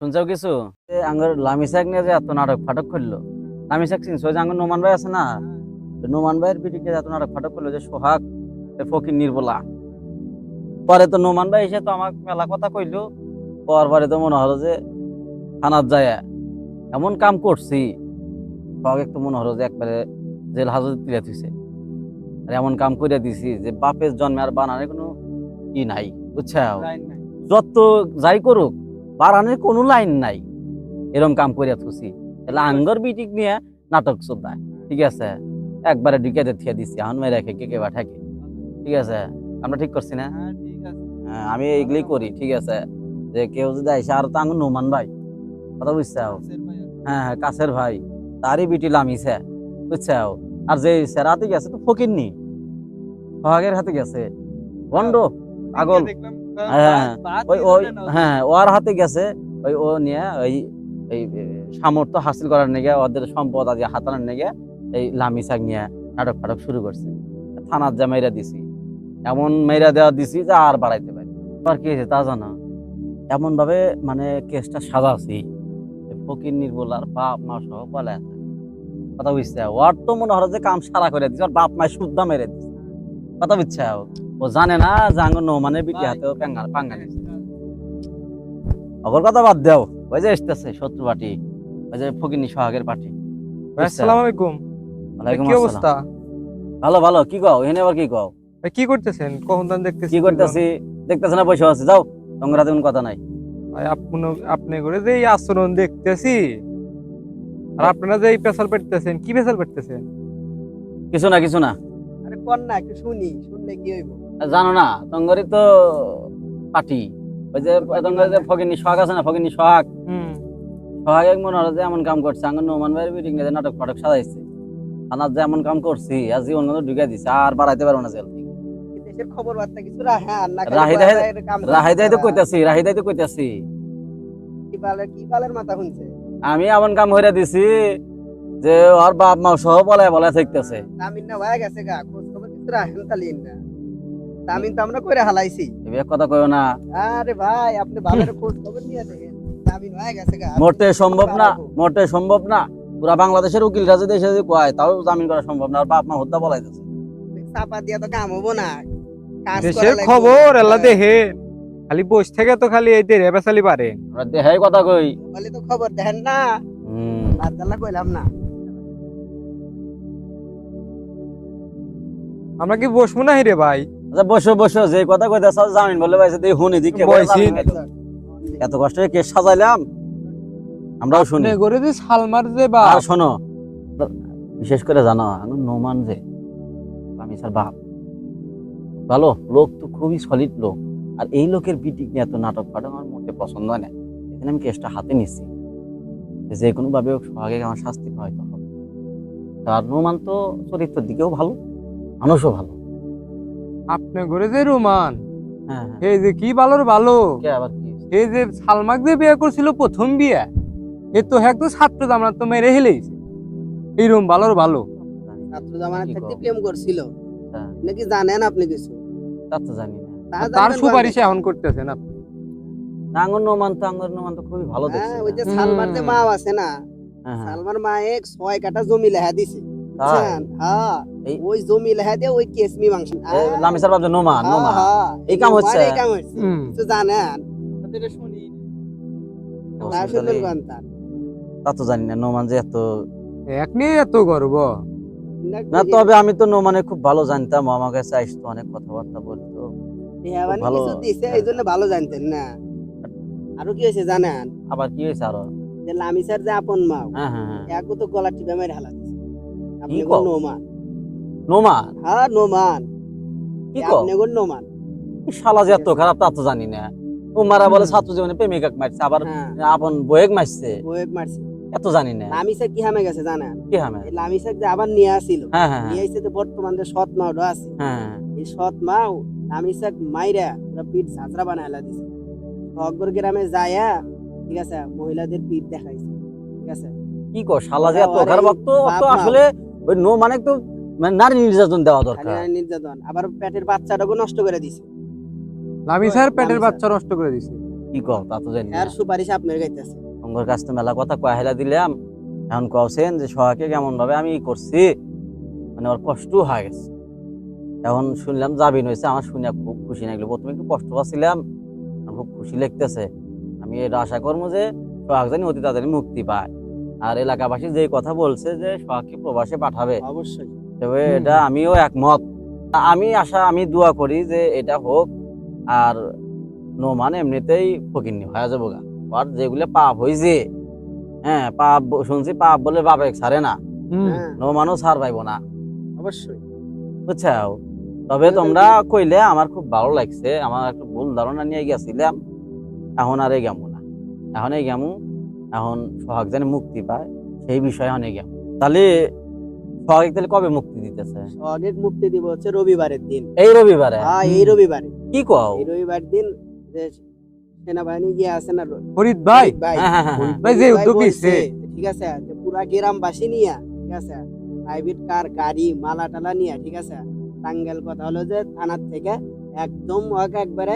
শুনছাও কিছু? আঙ্গর লামিসাক নিয়ে যে এত নাটক ফাটক করল। লামিসাক চিনছ যে আঙ্গর নোমান ভাই আছে না? নোমান ভাইয়ের পিটিকে এত নাটক ফাটক করল যে সোহাগ ফকির নির্বলা। পরে তো নোমান ভাই এসে তো আমাকে মেলা কথা কইলো। পর পরে তো মনে হলো যে থানার যায়। এমন কাম করছি। সোহাগ একটু মনে হলো যে একবারে জেল হাজতে তুলে থুইছে আর এমন কাম করে দিছি যে বাপের জন্মে আর বানানোর কোনো ই নাই বুঝছ যত যাই করুক বাড়ানোর কোনো লাইন নাই। এরম কাম করে থুসি। তাহলে আঙ্গর বিটিক নিয়ে নাটক চলতায়। ঠিক আছে? একবারে ঢুকে দিয়ে দিচ্ছি এখন মেয়ে রেখে কে কে বা ঠেকে ঠিক আছে? আমরা ঠিক করছি না? হ্যাঁ, আমি এইগুলি করি। ঠিক আছে? যে কেউ যদি আইসে আর তো আঙ্গুর নোমান ভাই। কথা বুঝছাও? হ্যাঁ হ্যাঁ কাছের ভাই। তারই বিটি লামিছে। বুঝছাও? আর যে সেরাতে গেছে তো ফকির নি হাতে গেছে। বন্ড পাগল। হ্যাঁ ওই ওই হ্যাঁ ওর হাতে গেছে ওই ও নিয়ে ওই এই সামর্থ্য হাসিল করার নিয়ে ওদের সম্পদ আদি হাতানোর নিয়ে এই নিয়ে নাটক ফাটক শুরু করছে। থানার যা মেয়েরা দিছি এমন মেয়েরা দেওয়া দিছি যে আর বাড়াইতে পারি। আর কি হয়েছে তা জানা? এমন ভাবে মানে কেসটা সাজাছি ফকির নির্বলার বাপ মা সহ পলায় থাকে কথা বুঝছে? ওর তো মনে হলো যে কাম সারা করে দিচ্ছে ওর বাপ মায় শুদ্ধা মেরে দিচ্ছে কথা বুঝছে? ও জানে না আঙ্গুর নৌমানের বিটি হাতেও পাঙ্গা পাঙ্গা অগর কথা বাদ দাও। ওই যে এসতেছে শত্রু পার্টি ওই যে ফকিনি সোহাগের পার্টি। আসসালামু আলাইকুম। ওয়ালাইকুম কি অবস্থা? ভালো ভালো কি কও? এখানে আবার কি কও? কি করতেছেন? কখন দেখতেছি কি করতেছি? দেখতেছ না বসে আছে। যাও তোমার কথা নাই। ভাই, আপনি আপনি করে যে আচরণ দেখতেছি আর আপনারা যে পেশাল পেটতেছেন কি পেশাল পেটতেছেন? কিছু না কিছু না। আরে কর না একটু শুনি শুনলে কি হইব? জানো না তঙ্গরি তো পার্টি ওই যে তঙ্গরি যে ফকিনি সোহাগ আছে না ফকিনি সোহাগ? হুম। সোহাগ এক মনে হলো যে এমন কাম করছে আঙ্গুর নোমান ভাইয়ের মিটিং নিয়ে নাটক ফাটক সাজাইছে। থানার যে এমন কাম করছি আর জীবন মতো ঢুকে দিছে আর বাড়াইতে পারব না জেল খবর বার্তা কিছু রাহিদাই তো। কইতাছি রাহিদাই তো আমি এমন কাম হইরা দিছি যে ওর বাপ মা সহ বলে বলে থাকতেছে। না হয়ে গেছে গা খোঁজ খবর কিছু রাখেন তালি না। তামিন তো আমরা কইরা হালাইছি। এবার কথা কইও না। আরে ভাই আপনি বাবার খোঁজ খবর নিয়ে দেখেন। তামিন হয়ে গেছে গা। মোটে সম্ভব না মোটে সম্ভব না। পুরা বাংলাদেশের উকিল রাজে দেশে যদি কয় তাও জামিন করা সম্ভব না আর বাপ মা হত্যা বলাইতেছে। চাপা দিয়া তো কাম হব না। দেশের খবর আল্লাহ দেখে খালি বসে থেকে তো খালি এই দেরে পেশালি পারে। আমরা দেহাই কথা কই। বলে তো খবর দেখেন না। বাদদাল্লা কইলাম না। আমরা কি বসবো না রে ভাই? আচ্ছা বসো বসো যে কথা কইতাছ জামিন বলে পাইছে তুই হুনি দিকে। এত কষ্ট করে কেস সাজাইলাম? আমরাও শুনি। করে যে সালমার যে বা। আর শোনো বিশেষ করে জানো নোমান যে আমি স্যার বাপ। ভালো লোক তো খুবই সলিড লোক। আর এই লোকের বিটিক নিয়ে এত নাটক ফাটক আমার মোটে পছন্দ হয় না। এখানে আমি কেসটা হাতে নিচ্ছি যে কোনো ভাবে হোক সোহাগে আমার শাস্তি হয়তো হবে আর নোমান তো চরিত্রের দিকেও ভালো মানুষও ভালো। আপনি করে যে রোমান। হ্যাঁ হ্যাঁ। এই যে কি ভালোর ভালো কে এই যে সালমাক যে বিয়ে করছিল প্রথম বিয়ে এ তো হ্যাঁ তো ছাত্র আমরা তো মেরে হেলেইছে এই রুম ভালোর ভালো ছাত্র জামানা থাকতে প্রেম করছিল। হ্যাঁ, নাকি জানেন আপনি কিছু? তা তো জানি না। তার সুপারিশ এখন করতেছেন আপনি। আঙ্গুর নোমান তো আঙ্গুর নোমান তো খুবই ভালো দেখছে হ্যাঁ ওই যে সালমার যে মা আছে না। সালমার মা এক ছয় কাটা জমি লেহা দিছে? বুঝছেন? হ্যাঁ। ওই জমি লেহা দিয়ে ওই কেস মীমাংসা লামিসার বাপ যে নোমান হ্যাঁ, হ্যাঁ, এই কাম হচ্ছে? এই কাম হচ্ছে। হুম। কিছু জানেন? ও, না আসলে- শুনবেন তা। তো জানি না নোমান যে এত এক নিয়ে এত গর্ব। না তবে আমি তো নোমানে খুব ভালো জানতাম আমার কাছে আসতো অনেক কথাবার্তা বলতো। ভালো। দিছে এই জন্য ভালো জানতেন না। আরও কি হয়েছে জানেন? আবার কি হয়েছে আরও? যে লামিসার যে আপন মা হ্যাঁ হ্যাঁ একও তো গলা টিপে মেরে হালা দিছে আপনি কোন নোমান। নোমান? হ্যাঁ নোমান। কি কো আপনি কোন নোমান। শালা যে এত খারাপ তা তো জানি না। ও মারা বলে ছাত্র জীবনে প্রেমিকাক মারছে আবার হ্যাঁ। আপন বয়েক মারছে। বয়েক মারছে। এত জানি না। লামিসা কি হামে গেছে জানেন? কি হামে? লামিসা যে আবার নিয়ে আসিল। হ্যাঁ নিয়ে এসে যে বর্তমান যে সৎ মা ওটা আছে। এই সৎ মাও লামিসা মাইরা পুরো পিঠ ঝাঁচরা বানাইলা দিছে। শহর গ্রামে যায়া ঠিক আছে মহিলাদের পিঠ দেখাইছে। ঠিক আছে? কি কো শালা যে এত আরে খারাপ তো বাপ তো মা। আসলে নো মানে তো মানে নারী নির্যাতন দেওয়া দরকার। নারী নির্যাতন। আবার পেটের বাচ্চাটাকে নষ্ট করে দিছে। লামি স্যার পেটের বাচ্চা নষ্ট করে দিছে। কি কও তা তো জানি আর সুপারিশ আপনার কাছে আছে তোমার কাছ তো মেলা কথা কয়া হেলা দিলাম। এখন কওছেন যে সোহাকে কেমন ভাবে আমি ই করছি। মানে ওর কষ্ট হয়ে গেছে। এখন শুনলাম যাবি নইছে আমার শুনে খুব খুশি লাগল। প্রথমে একটু কষ্ট পাচ্ছিলাম খুব খুশি লাগতেছে। আমি এটা আশা করব যে সোহাগ জানি অতি তাড়াতাড়ি মুক্তি পায়। আর এলাকাবাসী যে কথা বলছে যে সোহাগকে প্রবাসে পাঠাবে। অবশ্যই। তবে এটা আমিও একমত। আমি আশা আমি দোয়া করি যে এটা হোক। আর নোমান এমনিতেই ফকিরনি হয়ে যাব গা। আর যেগুলো পাপ হয়েছে হ্যাঁ পাপ শুনছি পাপ বলে বাপে ছাড়ে না। হুম। হ্যাঁ। নোমানও ছাড় পাইব না। অবশ্যই। বুঝছাও? তবে তোমরা কইলে আমার খুব ভালো লাগছে। আমার একটু ভুল ধারণা নিয়ে গেছিলাম। এখন আর এই গেমু না। এখন এই গেমু এখন সোহাগ যেন মুক্তি পায় সেই বিষয়ে অনেক। তাহলে সোহাগ তাহলে কবে মুক্তি দিতেছে? সোহাগের মুক্তি দিব হচ্ছে রবিবারের দিন। এই রবিবারে? হ্যাঁ এই রবিবারে। কি কও? এই রবিবার দিন যে সেনাবাহিনী গিয়ে আছে না ফরিদ ভাই? ভাই। হ্যাঁ, হ্যাঁ। ভাই যে উদ্যোগ নিচ্ছে ঠিক আছে যে পুরা গ্রামবাসী নিয়ে ঠিক আছে প্রাইভেট কার গাড়ি মালা টালা নিয়ে ঠিক আছে টাঙ্গেল কথা হলো যে থানার থেকে একদম ওকে একবারে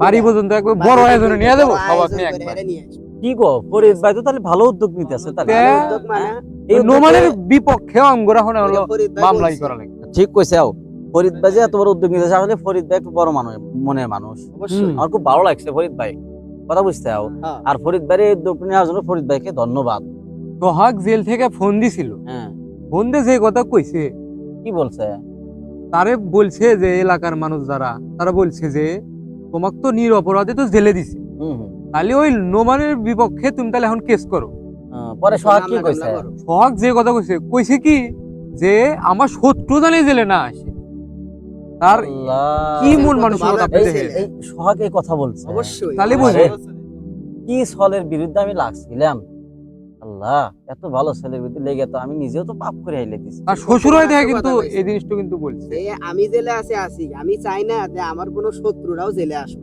বাড়ি পর্যন্ত একবার বাড়ি আয়োজনে নিয়ে যাব? নিয়ে একবার। নিয়ে আসব। কি কো ফরিদ ভাই তো তাহলে ভালো উদ্যোগ নিতেছে তাহলে। তে- উদ্যোগ মানে এই নোমানের বিপক্ষেও আমরা এখন হলো মামলাই করা লাগে। ঠিক কইছে আও। ফরিদ ভাই যে এত বড় উদ্যোগ আসলে ফরিদ ভাই একটু বড় মানুষ মনের মানুষ। অবশ্যই। আমার খুব ভালো লাগছে ফরিদ ভাই। কথা বুঝতে আও। হ্যাঁ। আর ফরিদ ভাইয়ের এই উদ্যোগ নেওয়ার জন্য ফরিদ ভাইকে ধন্যবাদ। সোহাগ জেল থেকে ফোন দিছিল। হ্যাঁ। ফোন দিয়ে যে কথা কইছে। কি বলছে? তারে বলছে যে এলাকার মানুষ যারা তারা বলছে যে তোমাকে তো নির অপরাধে তো জেলে দিছে। হুম হুম। তাহলে ওই নোমানের বিপক্ষে তুমি তাহলে এখন কেস করো। পরে সোহাগ কি কইছে? সোহাগ যে কথা কইছে কইছে কি যে আমার শত্রু জানে জেলে না আসে। তার কি মন কত মানসিকতা এই- সোহাগ এই কথা বলছে। অবশ্যই। তাহলে বুঝে কি ছলের বিরুদ্ধে আমি লাগছিলাম? আল্লাহ এত ভালো ছেলের বিরুদ্ধে লেগে তো আমি নিজেও তো পাপ করে আইলে দিছি আর শ্বশুর হয় দেখে কিন্তু এই জিনিসটা কিন্তু বলছে। যে আমি জেলে আছে আছি। আমি চাই না যে আমার কোনো শত্রুরাও জেলে আসুক।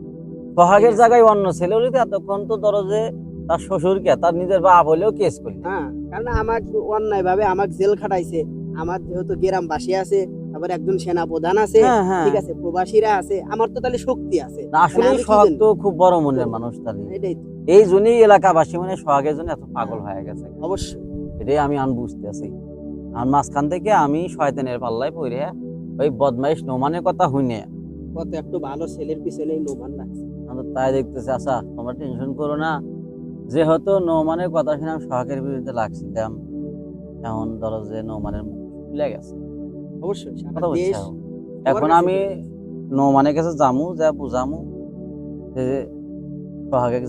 সোহাগের জায়গায় অন্য ছেলে হলে এতক্ষণ তো ধরো যে তার শ্বশুরকে তার নিজের বাপ হলেও কেস করলি। হ্যাঁ কারণ আমার অন্যায় ভাবে আমাকে জেল খাটাইছে। আমার যেহেতু গ্রামবাসী আছে তারপর একজন সেনা প্রধান আছে হ্যাঁ হ্যাঁ। ঠিক আছে প্রবাসীরা আছে আমার তো তাহলে শক্তি আছে। আসলে সোহাগ তো খুব বড় মনের মানুষ তাহলে। এটাই এই জন্যই এলাকাবাসী মানে সোহাগের জন্য এত পাগল হয়ে গেছে। অবশ্যই। এটাই আমি আন বুঝতেছি আর মাঝখান থেকে আমি শয়তানের পাল্লায় পড়ে ওই বদমাইশ নোমানের কথা শুনে কত একটু ভালো ছেলের নোমান লাগছে। আমি তো তাই দেখতেছি আচ্ছা তোমরা টেনশন করো না। যেহেতু নৌমানের কথা শুনে আমি সোহাগের বিরুদ্ধে লাগছিলাম এখন ধরো যে নৌমানের খুলে গেছে। অবশ্যই এখন। আমি নৌমানের কাছে যামু যা বুঝামু যে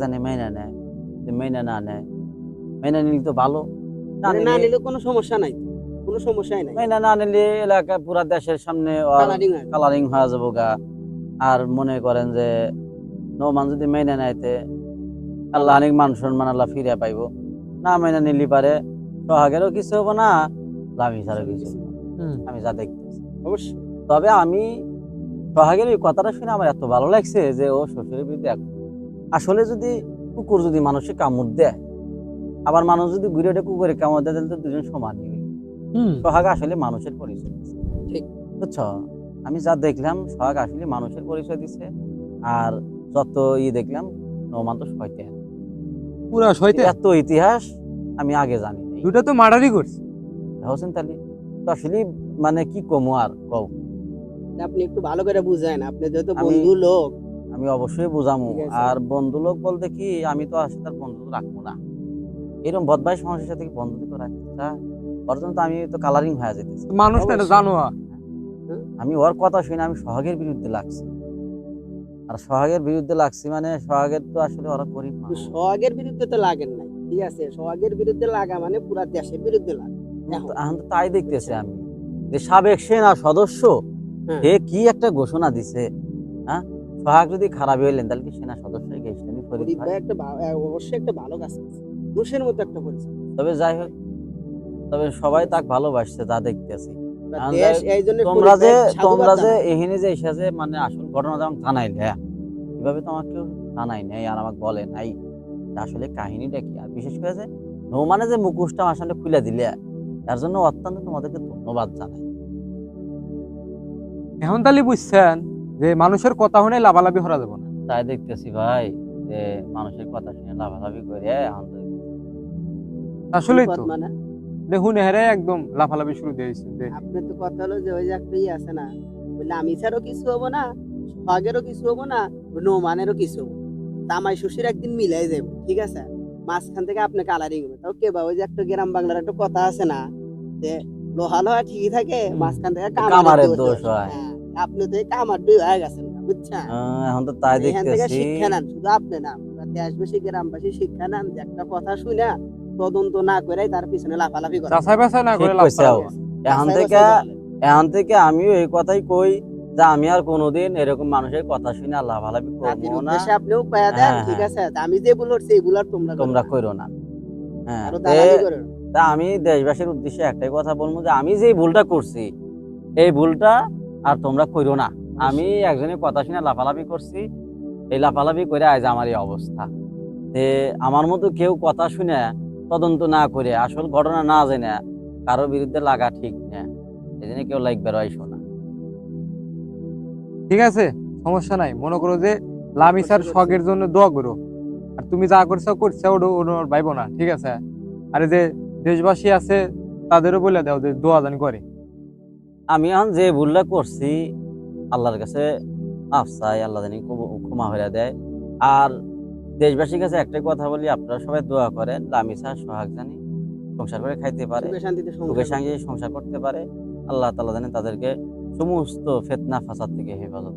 জানি মেনে নেয় যে মেনে না নেয়। মেনে নিলে তো ভালো না নিলে কোনো সমস্যা নাই কোনো সমস্যাই নাই। মেনে না নিলে এলাকা পুরা দেশের সামনে কালারিং কালারিং হয়ে যাব গা। আর মনে করেন যে নৌমান যদি মেনে নেয়তে আল্লাহ অনেক মান সম্মান আল্লাহ ফিরে পাইবো। না মেনে নিলি পারে সোহাগেরও কিছু হব না লামি ছাড়াও কিছু আমি যা দেখতেছি। অবশ্যই। তবে আমি সোহাগের এই কথাটা শুনে আমার এত ভালো লাগছে যে ও শ্বশুরের বিরুদ্ধে আসলে যদি কুকুর যদি মানুষে কামড় দেয় আবার মানুষ যদি ঘুরে ওঠে কুকুরে কামড় দেয় তাহলে তো দুজন সমানই সোহাগ আসলে মানুষের পরিচয় ঠিক। বুঝছ? আমি যা দেখলাম সোহাগ আসলে মানুষের পরিচয় দিচ্ছে আর যত ই দেখলাম নোমান তো শয়তান। পুরা এত ইতিহাস আমি আগে জানি দুটা তো মার্ডারই করছে। হোসেন তালি তো আসলে মানে কি কমু আর কও? আপনি একটু ভালো করে বুঝায় আপনি যেহেতু আমি- বন্ধু লোক। আমি অবশ্যই বুঝামু। আর বন্ধু লোক বলতে কি আমি তো আসলে তার বন্ধু রাখব না। এরকম বদমাইশ মানুষের সাথে কি বন্ধু তো রাখতে চাই পর্যন্ত আমি তো কালারিং হয়ে যেতেছি। মানুষ। জানো আমি ওর কথা শুনে আমি সোহাগের বিরুদ্ধে লাগছি। আর সোহাগের বিরুদ্ধে লাগছি মানে সোহাগের তো আসলে ওরা তো সোহাগের বিরুদ্ধে তো লাগেন নাই ঠিক আছে? সোহাগের বিরুদ্ধে লাগা মানে পুরা দেশের বিরুদ্ধে লাগা। এখন তো তাই দেখতেছি আমি। যে সাবেক সেনা সদস্য হ্যাঁ। হে কি একটা ঘোষণা দিছে হ্যাঁ? সোহাগ যদি খারাপ হইলেন তাহলে কি সেনা সদস্য গেছিলেন একটা অবশ্যই একটা ভালো কাজ করছে। মতো একটা পরিচয়। তবে যাই হোক তবে সবাই তাক ভালোবাসছে যা দেখতেছি। তোমরা যে তোমরা যে এখানে যে এসে যে মানে আসল ঘটনা যেমন জানাইলে এভাবে তো আমাকে জানাই নাই আর আমাকে বলে নাই। আসলে কাহিনীটা কি? আর বিশেষ করে যে নৌমানে যে মুখোশটা আমার সামনে খুলে দিলে তার জন্য অত্যন্ত তোমাদেরকে ধন্যবাদ জানাই। এখন তাহলে বুঝছেন যে মানুষের কথা শুনে লাভালাভি করা যাবে না। তাই দেখতেছি ভাই যে মানুষের কথা শুনে লাফালাফি করে এখন আসলেই তো। মানে? দেখুন হেরে একদম লাফালাফি শুরু দিয়েছে আপনি তো কথা হলো যে ওই যে একটা ইয়ে আছে না বললে আমিষারও কিছু হব না সোহাগেরও কিছু হব না নোমানেরও কিছু হব তামাই শ্বশুর একদিন মিলাই যাব ঠিক আছে? মাঝখান থেকে আপনি কালারিং হবে তাও কে বা ওই যে একটা গ্রাম বাংলার একটা কথা আছে না যে লোহা লোহা ঠিকই থাকে মাঝখান থেকে কামারের দোষ হয়। হ্যাঁ, আপনি তো এই কামার দুই হয়ে গেছেন না, বুঝছেন এখন তো তাই এখান থেকে দেখতেছি। শিক্ষা নেন শুধু আপনি না দেশবাসী গ্রামবাসী শিক্ষা নেন যে একটা কথা শুনে তদন্ত না করে তার পিছনে লাফালাফি করে। যাচাই বাছাই না করে লাফালাফি। এখন থেকে। এখন থেকে আমিও এই কথাই কই যে আমি আর কোনোদিন এরকম মানুষের কথা শুনে আল্লাহ ভালাবি করব না। উদ্দেশ্যে আপনিও কয়া দেন হ্যাঁ, ঠিক হ্যাঁ। আছে? আমি যে তোমরা তোমরা কইরো না। হ্যাঁ আরও তে- আমি দেশবাসীর উদ্দেশ্যে একটাই কথা বলব যে আমি যে ভুলটা করছি এই ভুলটা আর তোমরা কইরো না। আমি একজনের কথা শুনে লাফালাফি করছি এই লাফালাফি করে আজ আমার এই অবস্থা। যে আমার মতো কেউ কথা শুনে তদন্ত না করে আসল ঘটনা না জেনে কারোর বিরুদ্ধে লাগা ঠিক না এই জন্য কেউ লাইক বেরোয় না। ঠিক আছে সমস্যা নাই। মনে করো যে লামিসার করছি, করছি। শখের জন্য দোয়া করো। আর তুমি যা করছ করছ ওটা ওর ভাইব না ঠিক আছে? আর এই যে দেশবাসী আছে তাদেরও বলে দাও যে দোয়া জানি করে। আমি এখন যে ভুলটা করছি আল্লাহর কাছে মাফ চাই আল্লাহ জানি ক্ষমা হয়ে দেয়। আর দেশবাসীর কাছে একটাই কথা বলি আপনারা সবাই দোয়া করেন লামিসা সোহাগ জানি সংসার করে খাইতে পারে সুখে শান্তিতে সংসার সঙ্গে সংসার করতে পারে। আল্লাহ তালা জানে তাদেরকে সমস্ত ফেতনা ফাসাদ থেকে হেফাজত।